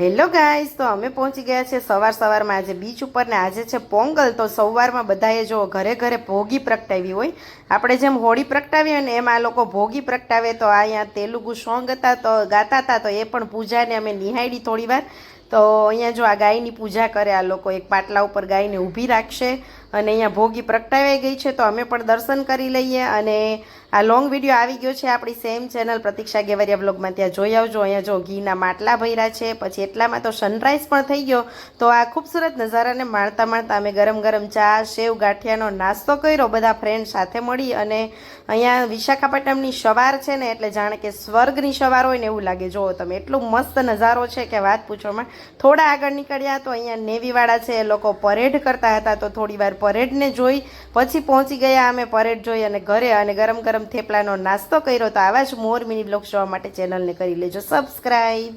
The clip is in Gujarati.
હેલો ગાઈઝ તો અમે પહોંચી ગયા છે સવાર સવારમાં આજે બીચ ઉપર ને આજે છે પોંગલ. તો સવારમાં બધાએ જો ઘરે ઘરે ભોગી પ્રગટાવી હોય. આપણે જેમ હોળી પ્રગટાવી હોય ને એમ આ લોકો ભોગી પ્રગટાવે. તો અહીંયા તેલુગુ સોંગ હતા, તો ગાતા હતા, તો એ પણ પૂજાને અમે નિહાળી થોડી વાર તો અહીંયા જો આ ગાયની પૂજા કરે, આ લોકો એક પાટલા ઉપર ગાયને ઊભી રાખશે. અને અહીંયા ભોગી પ્રગટાવાઈ ગઈ છે, તો અમે પણ દર્શન કરી લઈએ. અને આ લોંગ વીડિયો આવી ગયો છે આપણી સેમ ચેનલ પ્રતિક્ષા ગેવરિયા બ્લોગમાં ત્યાં જોઈ આવજો. અહીંયા જો ઘીના માટલા ભર્યા છે, પછી એટલામાં તો સનરાઈઝ પણ થઈ ગયો. તો આ ખૂબસૂરત નજારાને માણતા માણતા અમે ગરમ ગરમ ચા, સેવ, ગાંઠિયાનો નાસ્તો કર્યો. બધા ફ્રેન્ડ સાથે મળી અને અહીંયા વિશાખાપટ્ટનમની સવાર છે ને, એટલે જાણે કે સ્વર્ગની સવાર હોય ને એવું લાગે. જુઓ તમે, એટલો મસ્ત નજારો છે કે વાત પૂછવામાં. થોડા આગળ નીકળ્યા તો અહીંયા નેવીવાળા છે, એ લોકો પરેડ કરતા હતા, તો થોડી વાર પરેડને જોઈ પછી પહોંચી ગયા અમે પરેડ જોઈ અને ઘરે અને ગરમ ગરમ થેપલાનો નાસ્તો કર્યો. તો આવા જ મોર મિની બ્લોગ જોવા માટે ચેનલને કરી લેજો. સબસ્ક્રાઈબ